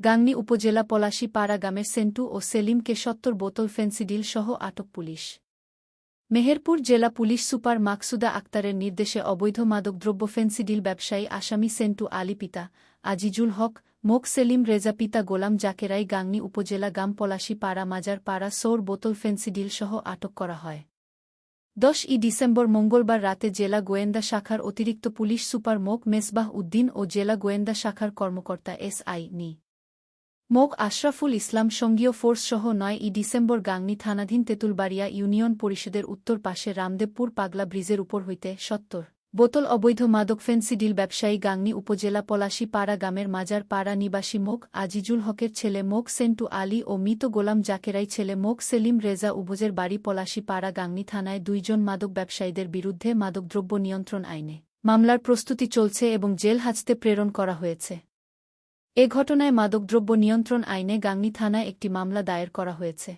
গাংনী উপজেলা পলাশী পাড়া গ্রামের সেন্টু ও সেলিমকে সত্তর বোতল ফেন্সিডিল সহ আটক পুলিশ। মেহেরপুর জেলা পুলিশ সুপার মাকসুদা আক্তারের নির্দেশে অবৈধ মাদকদ্রব্য ফেন্সিডিল ব্যবসায়ী আসামি সেন্টু আলী পিতা, আজিজুল হক মোক সেলিম রেজা পিতা গোলাম জাকেরাই গাংনী উপজেলা গাম পলাশী পাড়া মাজার পাড়া সৌর বোতল ফেন্সিডিল সহ আটক করা হয়। দশ ই ডিসেম্বর মঙ্গলবার রাতে জেলা গোয়েন্দা শাখার অতিরিক্ত পুলিশ সুপার মোক মেসবাহ উদ্দিন ও জেলা গোয়েন্দা শাখার কর্মকর্তা এস আই নি। মোক আশরাফুল ইসলাম সঙ্গীয় ফোর্সসহ নয় ই ডিসেম্বর গাংনী থানাধীন তেঁতুলবাড়িয়া ইউনিয়ন পরিষদের উত্তর পাশে রামদেবপুর পাগলা ব্রিজের উপর হইতে সত্তর। বোতল অবৈধ মাদক ফেন্সিডিল ব্যবসায়ী গাংনী উপজেলা পলাশী পাড়া গ্রামের মাজার পাড়া নিবাসী মোক আজিজুল হকের ছেলে মোক সেন্টু আলী ও মৃত গোলাম জাকেরাই ছেলে মোক সেলিম রেজা উভজের বাড়ি পলাশী পাড়া গাংনী থানায় দুইজন মাদক ব্যবসায়ীদের বিরুদ্ধে মাদকদ্রব্য নিয়ন্ত্রণ আইনে। মামলার প্রস্তুতি চলছে এবং জেল হাজতে প্রেরণ করা হয়েছে। এ ঘটনায় মাদকদ্রব্য নিয়ন্ত্রণ আইনে গাংনী থানায় একটি মামলা দায়ের করা হয়েছে।